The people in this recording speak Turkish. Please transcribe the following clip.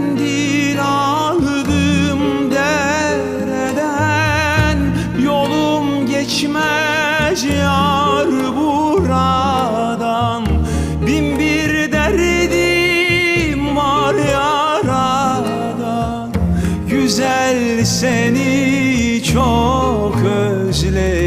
sendin aldım dereden Yolum geçmez yar buradan. Bin bir derdim var yaradan. Güzel seni çok özledim.